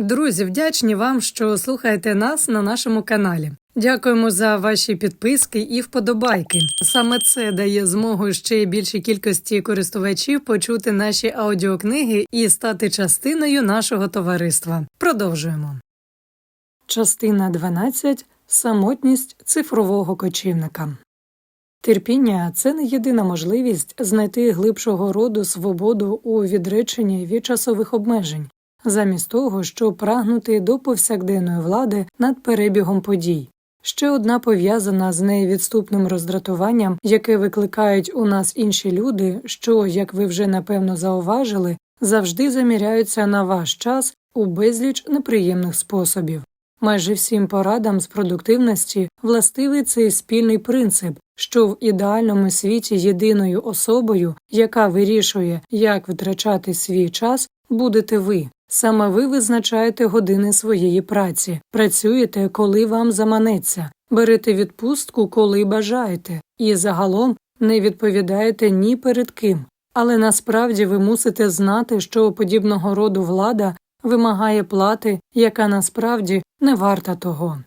Друзі, вдячні вам, що слухаєте нас на нашому каналі. Дякуємо за ваші підписки і вподобайки. Саме це дає змогу ще більшій кількості користувачів почути наші аудіокниги і стати частиною нашого товариства. Продовжуємо. Частина 12. Самотність цифрового кочівника. Терпіння це не єдина можливість знайти глибшого роду свободу у відреченні від часових обмежень, замість того, щоб прагнути до повсякденної влади над перебігом подій. Ще одна пов'язана з невідступним роздратуванням, яке викликають у нас інші люди, що, як ви вже напевно зауважили, завжди заміряються на ваш час у безліч неприємних способів. Майже всім порадам з продуктивності властивий цей спільний принцип, що в ідеальному світі єдиною особою, яка вирішує, як витрачати свій час, будете ви. Саме ви визначаєте години своєї праці, працюєте, коли вам заманеться, берете відпустку, коли бажаєте, і загалом не відповідаєте ні перед ким. Але насправді ви мусите знати, що подібного роду влада вимагає плати, яка насправді не варта того.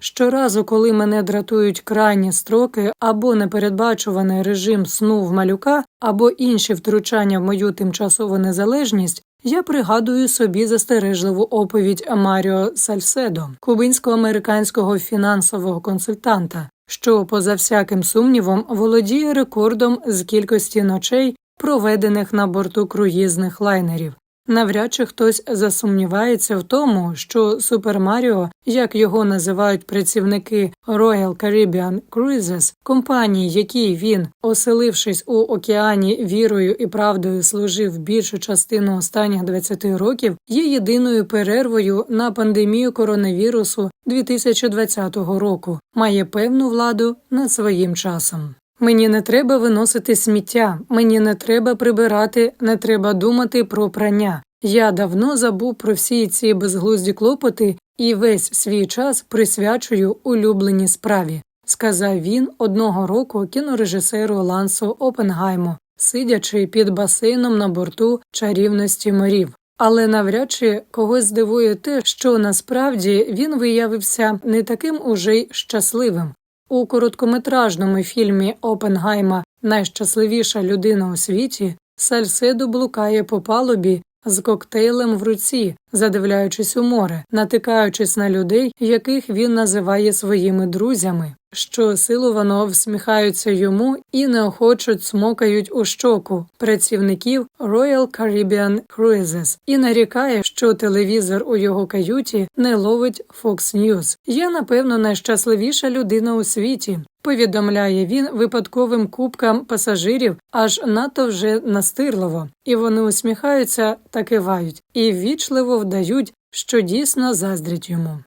Щоразу, коли мене дратують крайні строки або непередбачуваний режим сну в малюка, або інші втручання в мою тимчасову незалежність, я пригадую собі застережливу оповідь Маріо Сальседо, кубинсько-американського фінансового консультанта, що, поза всяким сумнівом, володіє рекордом з кількості ночей, проведених на борту круїзних лайнерів. Навряд чи хтось засумнівається в тому, що Супер Маріо, як його називають працівники Royal Caribbean Cruises, компанії, якій він, оселившись у океані вірою і правдою, служив більшу частину останніх 20 років, є єдиною перервою на пандемію коронавірусу 2020 року, має певну владу над своїм часом. Мені не треба виносити сміття, мені не треба прибирати, не треба думати про прання. Я давно забув про всі ці безглузді клопоти і весь свій час присвячую улюбленій справі, сказав він одного року кінорежисеру Лансу Опенгайму, сидячи під басейном на борту чарівності морів. Але навряд чи когось здивує те, що насправді він виявився не таким уже й щасливим. У короткометражному фільмі Опенгайма Найщасливіша людина у світі Сальседо блукає по палубі з коктейлем в руці, задивляючись у море, натикаючись на людей, яких він називає своїми друзями, що силовано всміхаються йому і неохоче цмокають у щоку працівників Royal Caribbean Cruises і нарікає, що телевізор у його каюті не ловить Fox News. Я, напевно, найщасливіша людина у світі. Повідомляє він випадковим кубкам пасажирів аж надто вже настирливо, і вони усміхаються та кивають, і ввічливо вдають, що дійсно заздрять йому.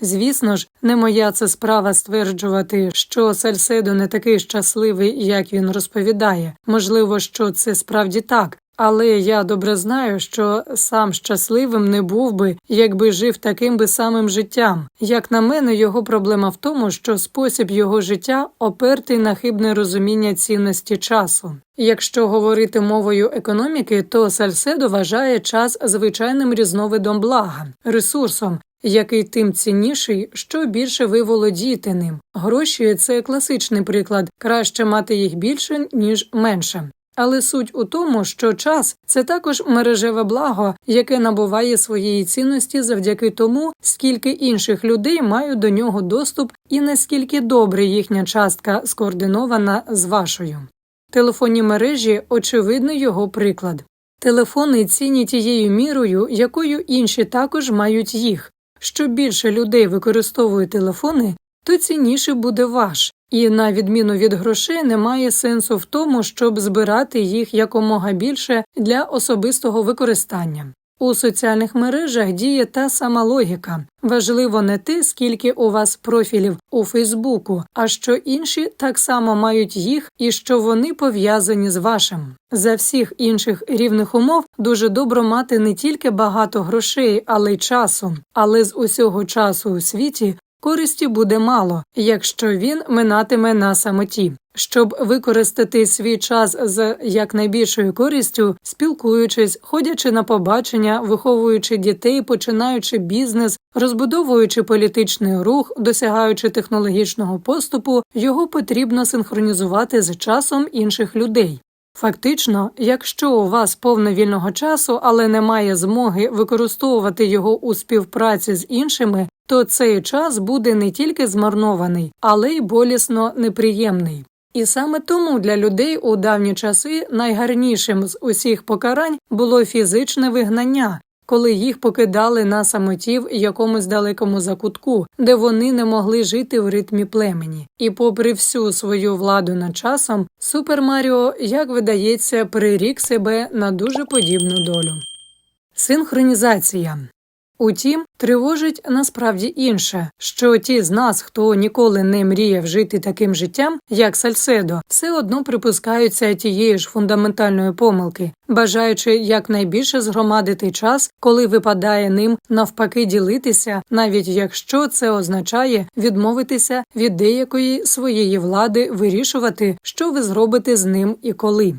Звісно ж, не моя це справа стверджувати, що Сальседо не такий щасливий, як він розповідає. Можливо, що це справді так, але я добре знаю, що сам щасливим не був би, якби жив таким би самим життям. Як на мене, його проблема в тому, що спосіб його життя опертий на хибне розуміння цінності часу. Якщо говорити мовою економіки, то Сальседо вважає час звичайним різновидом блага, ресурсом, який тим цінніший, що більше ви володієте ним. Гроші це класичний приклад, краще мати їх більше, ніж менше. Але суть у тому, що час це також мережеве благо, яке набуває своєї цінності завдяки тому, скільки інших людей мають до нього доступ і наскільки добре їхня частка скоординована з вашою. Телефонні мережі очевидний його приклад. Телефони цінні тією мірою, якою інші також мають їх. Що більше людей використовує телефони, то цінніше буде ваш, і, на відміну від грошей, немає сенсу в тому, щоб збирати їх якомога більше для особистого використання. У соціальних мережах діє та сама логіка. Важливо не те, скільки у вас профілів у Фейсбуку, а що інші так само мають їх і що вони пов'язані з вашим. За всіх інших рівних умов дуже добре мати не тільки багато грошей, але й часу. Але з усього часу у світі користі буде мало, якщо він минатиме на самоті. Щоб використати свій час з якнайбільшою користю, спілкуючись, ходячи на побачення, виховуючи дітей, починаючи бізнес, розбудовуючи політичний рух, досягаючи технологічного поступу, його потрібно синхронізувати з часом інших людей. Фактично, якщо у вас повно вільного часу, але немає змоги використовувати його у співпраці з іншими, то цей час буде не тільки змарнований, але й болісно неприємний. І саме тому для людей у давні часи найгарнішим з усіх покарань було фізичне вигнання, коли їх покидали на самоті в якомусь далекому закутку, де вони не могли жити в ритмі племені. І, попри всю свою владу над часом, Супер Маріо, як видається, прирік себе на дуже подібну долю. Синхронізація Утім, тривожить насправді інше, що ті з нас, хто ніколи не мріяв жити таким життям, як Сальседо, все одно припускаються тієї ж фундаментальної помилки, бажаючи якнайбільше згромадити час, коли випадає ним навпаки ділитися, навіть якщо це означає відмовитися від деякої своєї влади, вирішувати, що ви зробите з ним і коли.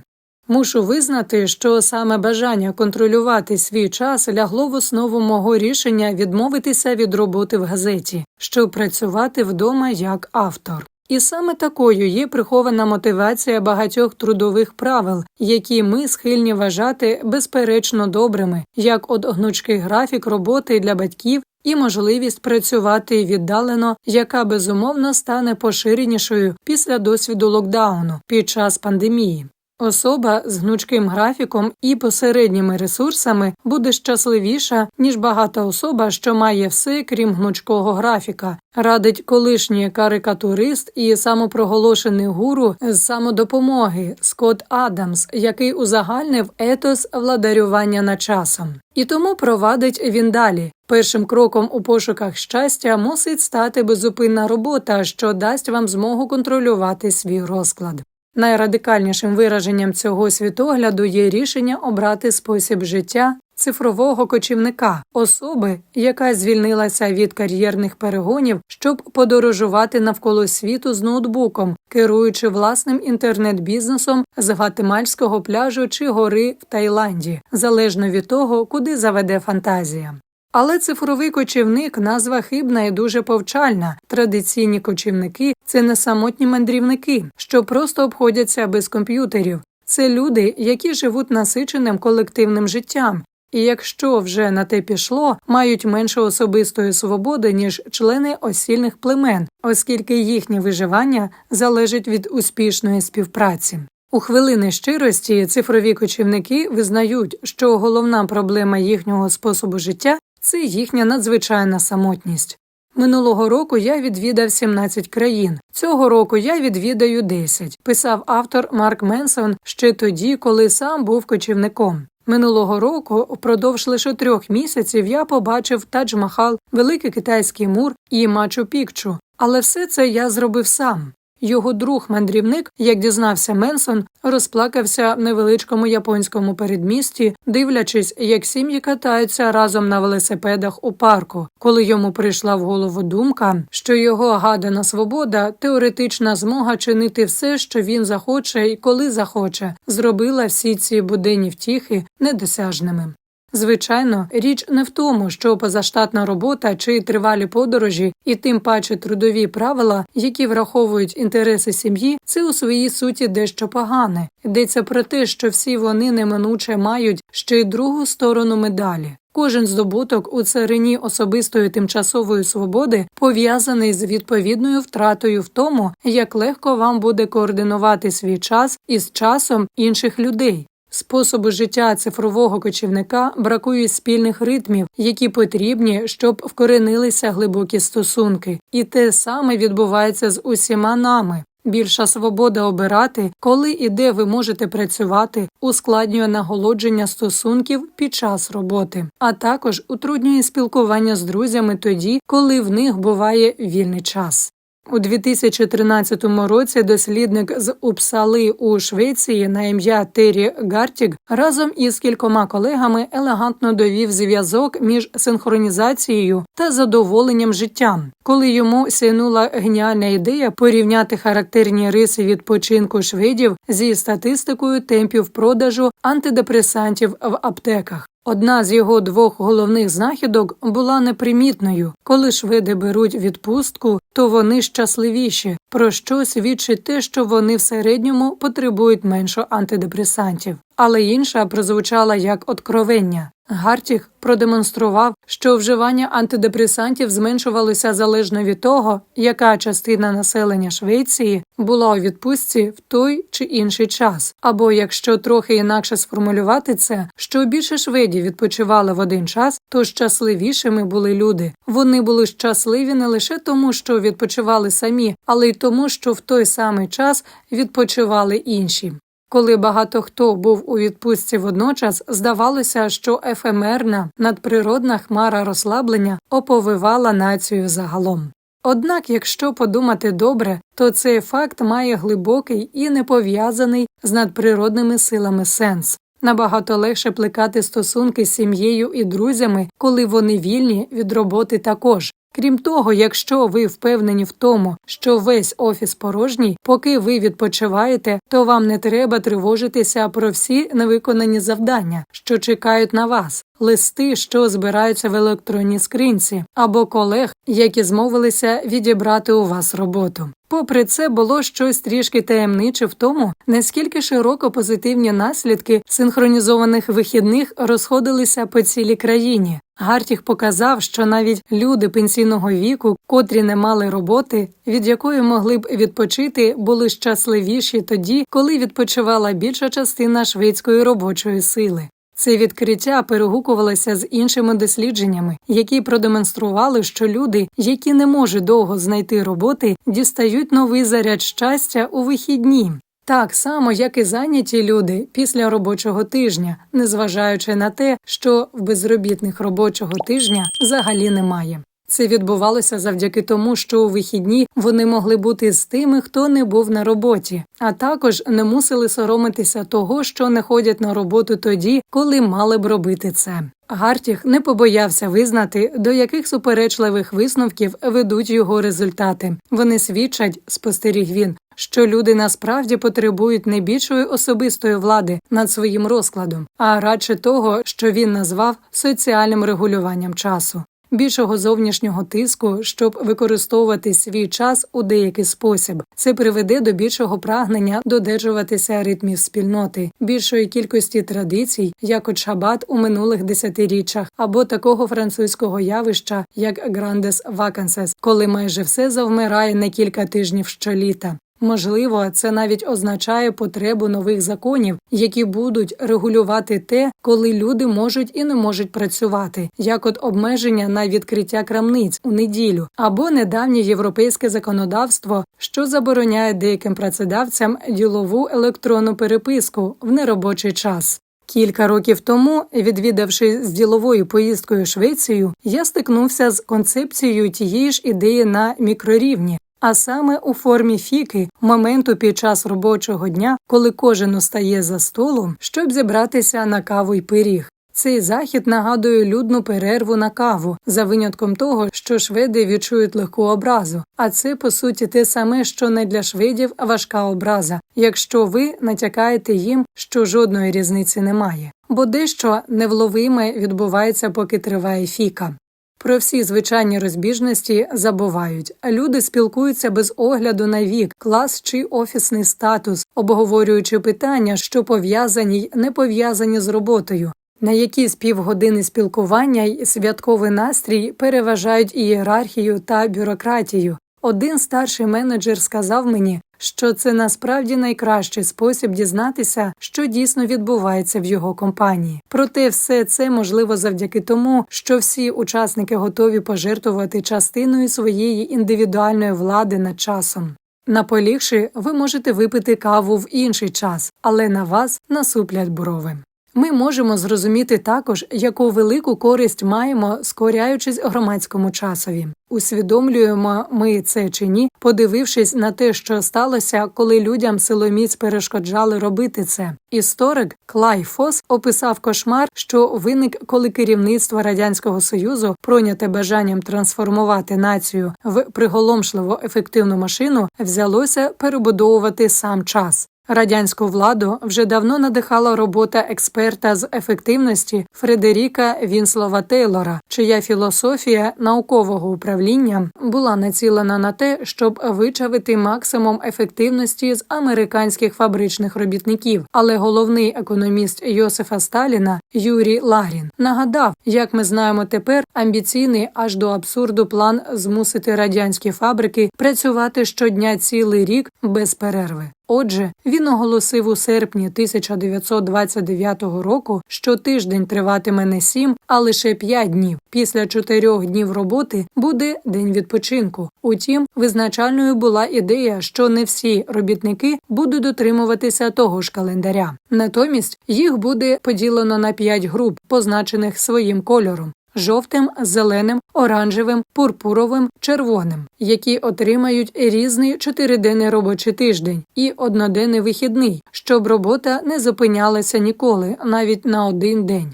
Мушу визнати, що саме бажання контролювати свій час лягло в основу мого рішення відмовитися від роботи в газеті, щоб працювати вдома як автор. І саме такою є прихована мотивація багатьох трудових правил, які ми схильні вважати безперечно добрими, як от гнучкий графік роботи для батьків і можливість працювати віддалено, яка безумовно стане поширенішою після досвіду локдауну під час пандемії. Особа з гнучким графіком і посередніми ресурсами буде щасливіша, ніж багата особа, що має все крім гнучкого графіка, радить колишній карикатурист і самопроголошений гуру з самодопомоги Скотт Адамс, який узагальнив етос владарювання над часом. І тому провадить він далі. Першим кроком у пошуках щастя мусить стати безупинна робота, що дасть вам змогу контролювати свій розклад. Найрадикальнішим вираженням цього світогляду є рішення обрати спосіб життя цифрового кочівника, особи, яка звільнилася від кар'єрних перегонів, щоб подорожувати навколо світу з ноутбуком, керуючи власним інтернет-бізнесом з гватемальського пляжу чи гори в Таїланді, залежно від того, куди заведе фантазія. Але цифровий кочівник назва хибна і дуже повчальна. Традиційні кочівники це не самотні мандрівники, що просто обходяться без комп'ютерів. Це люди, які живуть насиченим колективним життям. І якщо вже на те пішло, мають менше особистої свободи, ніж члени осільних племен, оскільки їхнє виживання залежить від успішної співпраці. У хвилини щирості цифрові кочівники визнають, що головна проблема їхнього способу життя це їхня надзвичайна самотність. Минулого року я відвідав 17 країн. Цього року я відвідаю 10, писав автор Марк Менсон ще тоді, коли сам був кочівником. Минулого року, впродовж лише трьох місяців, я побачив Тадж-Махал, Великий Китайський мур і Мачу Пікчу, але все це я зробив сам. Його друг мандрівник, як дізнався Менсон, розплакався в невеличкому японському передмісті, дивлячись, як сім'ї катаються разом на велосипедах у парку, коли йому прийшла в голову думка, що його гадана свобода, теоретична змога чинити все, що він захоче і коли захоче, зробила всі ці буденні втіхи недосяжними. Звичайно, річ не в тому, що позаштатна робота чи тривалі подорожі, і тим паче трудові правила, які враховують інтереси сім'ї, це у своїй суті дещо погане. Йдеться про те, що всі вони неминуче мають ще й другу сторону медалі. Кожен здобуток у царині особистої тимчасової свободи пов'язаний з відповідною втратою в тому, як легко вам буде координувати свій час із часом інших людей. Способу життя цифрового кочівника бракує спільних ритмів, які потрібні, щоб вкоренилися глибокі стосунки, і те саме відбувається з усіма нами. Більша свобода обирати, коли і де ви можете працювати, ускладнює наголодження стосунків під час роботи, а також утруднює спілкування з друзями тоді, коли в них буває вільний час. У 2013 році дослідник з Упсали у Швеції на ім'я Террі Гартік разом із кількома колегами елегантно довів зв'язок між синхронізацією та задоволенням життям, коли йому сяйнула геніальна ідея порівняти характерні риси відпочинку шведів зі статистикою темпів продажу антидепресантів в аптеках. Одна з його двох головних знахідок була непримітною. Коли шведи беруть відпустку, то вони щасливіші, про що свідчить те, що вони в середньому потребують менше антидепресантів. Але інша прозвучала як откровення. Гартіх продемонстрував, що вживання антидепресантів зменшувалося залежно від того, яка частина населення Швеції була у відпустці в той чи інший час, або якщо трохи інакше сформулювати це, що більше шведів відпочивали в один час, то щасливішими були люди. Вони були щасливі не лише тому, що відпочивали самі, але й тому, що в той самий час відпочивали інші. Коли багато хто був у відпустці водночас, здавалося, що ефемерна надприродна хмара розслаблення оповивала націю загалом. Однак, якщо подумати добре, то цей факт має глибокий і не пов'язаний з надприродними силами сенс. Набагато легше плекати стосунки з сім'єю і друзями, коли вони вільні від роботи також. Крім того, якщо ви впевнені в тому, що весь офіс порожній, поки ви відпочиваєте, то вам не треба тривожитися про всі невиконані завдання, що чекають на вас, листи, що збираються в електронній скринці, або колег, які змовилися відібрати у вас роботу. Попри це було щось трішки таємниче в тому, наскільки широко позитивні наслідки синхронізованих вихідних розходилися по цілій країні. Гартіх показав, що навіть люди пенсійного віку, котрі не мали роботи, від якої могли б відпочити, були щасливіші тоді, коли відпочивала більша частина шведської робочої сили. Це відкриття перегукувалося з іншими дослідженнями, які продемонстрували, що люди, які не можуть довго знайти роботи, дістають новий заряд щастя у вихідні. Так само, як і зайняті люди після робочого тижня, незважаючи на те, що в безробітних робочого тижня взагалі немає. Це відбувалося завдяки тому, що у вихідні вони могли бути з тими, хто не був на роботі, а також не мусили соромитися того, що не ходять на роботу тоді, коли мали б робити це. Гартіх не побоявся визнати, до яких суперечливих висновків ведуть його результати. Вони свідчать, спостеріг він, що люди насправді потребують не більшої особистої влади над своїм розкладом, а радше того, що він назвав соціальним регулюванням часу. Більшого зовнішнього тиску, щоб використовувати свій час у деякий спосіб, це приведе до більшого прагнення додержуватися ритмів спільноти, більшої кількості традицій, як от шабат у минулих десятиріччях, або такого французького явища, як грандес вакансес, коли майже все завмирає на кілька тижнів щоліта. Можливо, це навіть означає потребу нових законів, які будуть регулювати те, коли люди можуть і не можуть працювати, як от обмеження на відкриття крамниць у неділю, або недавнє європейське законодавство, що забороняє деяким працедавцям ділову електронну переписку в неробочий час. Кілька років тому, відвідавши з діловою поїздкою Швецію, я стикнувся з концепцією тієї ж ідеї на мікрорівні а саме у формі фіки, моменту під час робочого дня, коли кожен устає за столом, щоб зібратися на каву й пиріг. Цей захід нагадує людну перерву на каву, за винятком того, що шведи відчують легку образу, а це по суті те саме, що не для шведів важка образа, якщо ви натякаєте їм, що жодної різниці немає, бо дещо невловиме відбувається, поки триває фіка. Про всі звичайні розбіжності забувають. Люди спілкуються без огляду на вік, клас чи офісний статус, обговорюючи питання, що пов'язані й не пов'язані з роботою. На якісь півгодини спілкування й святковий настрій переважають ієрархію та бюрократію. Один старший менеджер сказав мені, що це насправді найкращий спосіб дізнатися, що дійсно відбувається в його компанії. Проте все це можливо завдяки тому, що всі учасники готові пожертвувати частиною своєї індивідуальної влади над часом. Наполігши, ви можете випити каву в інший час, але на вас насуплять брови. Ми можемо зрозуміти також, яку велику користь маємо, скоряючись громадському часові. Усвідомлюємо ми це чи ні, подивившись на те, що сталося, коли людям силоміць перешкоджали робити це. Історик Клай Фос описав кошмар, що виник, коли керівництво радянського союзу, пройняте бажанням трансформувати націю в приголомшливо ефективну машину, взялося перебудовувати сам час. Радянську владу вже давно надихала робота експерта з ефективності Фредеріка Вінслова Тейлора, чия філософія наукового управління була націлена на те, щоб вичавити максимум ефективності з американських фабричних робітників. Але головний економіст Йосифа Сталіна Юрій Лагрін нагадав, як ми знаємо тепер, амбіційний аж до абсурду план змусити радянські фабрики працювати щодня цілий рік без перерви. Отже, він оголосив у серпні 1929 року, що тиждень триватиме не сім, а лише п'ять днів. Після чотирьох днів роботи буде день відпочинку. Утім, визначальною була ідея, що не всі робітники будуть дотримуватися того ж календаря. Натомість їх буде поділено на п'ять груп, позначених своїм кольором жовтим, зеленим, оранжевим, пурпуровим, червоним, які отримають різний чотириденний робочий тиждень і одноденний вихідний, щоб робота не зупинялася ніколи, навіть на один день.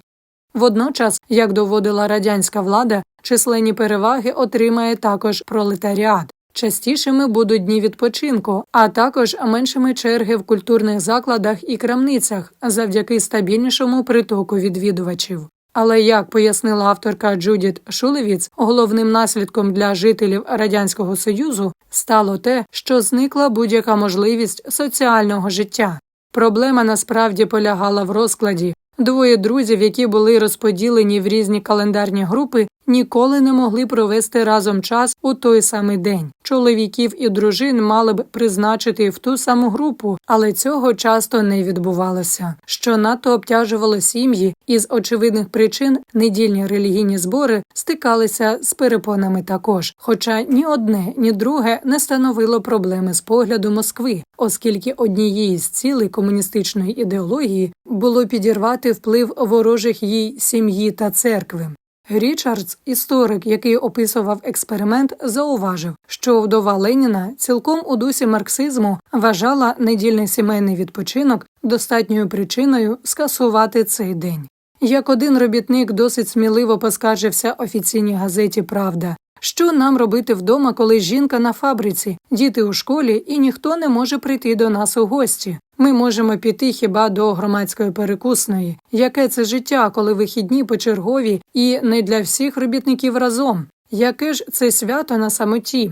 Водночас, як доводила радянська влада, численні переваги отримає також пролетаріат. Частішими будуть дні відпочинку, а також меншими черги в культурних закладах і крамницях завдяки стабільнішому притоку відвідувачів. Але як пояснила авторка Джудіт Шулевіц, головним наслідком для жителів радянського союзу стало те, що зникла будь-яка можливість соціального життя. Проблема насправді полягала в розкладі. Двоє друзів, які були розподілені в різні календарні групи, ніколи не могли провести разом час у той самий день. Чоловіків і дружин мали б призначити в ту саму групу, але цього часто не відбувалося, що надто обтяжувало сім'ї, і з очевидних причин недільні релігійні збори стикалися з перепонами також. Хоча ні одне, ні друге не становило проблеми з погляду Москви, оскільки однією з цілей комуністичної ідеології було підірвати вплив ворожих їй сім'ї та церкви. Річардс, історик, який описував експеримент, зауважив, що вдова Леніна цілком у дусі марксизму вважала недільний сімейний відпочинок достатньою причиною скасувати цей день. Як один робітник досить сміливо поскаржився офіційній газеті Правда. Що нам робити вдома, коли жінка на фабриці, діти у школі, і ніхто не може прийти до нас у гості? Ми можемо піти хіба до громадської перекусної. Яке це життя, коли вихідні почергові і не для всіх робітників разом? Яке ж це свято на самоті?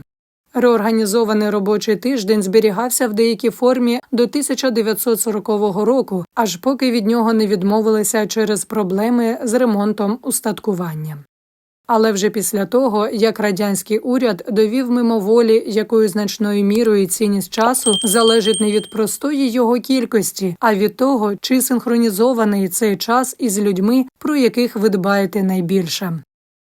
Реорганізований робочий тиждень зберігався в деякій формі до 1940 року, аж поки від нього не відмовилися через проблеми з ремонтом устаткування. Але вже після того, як радянський уряд довів мимоволі, якою значною мірою цінність часу залежить не від простої його кількості, а від того, чи синхронізований цей час із людьми, про яких ви дбаєте найбільше.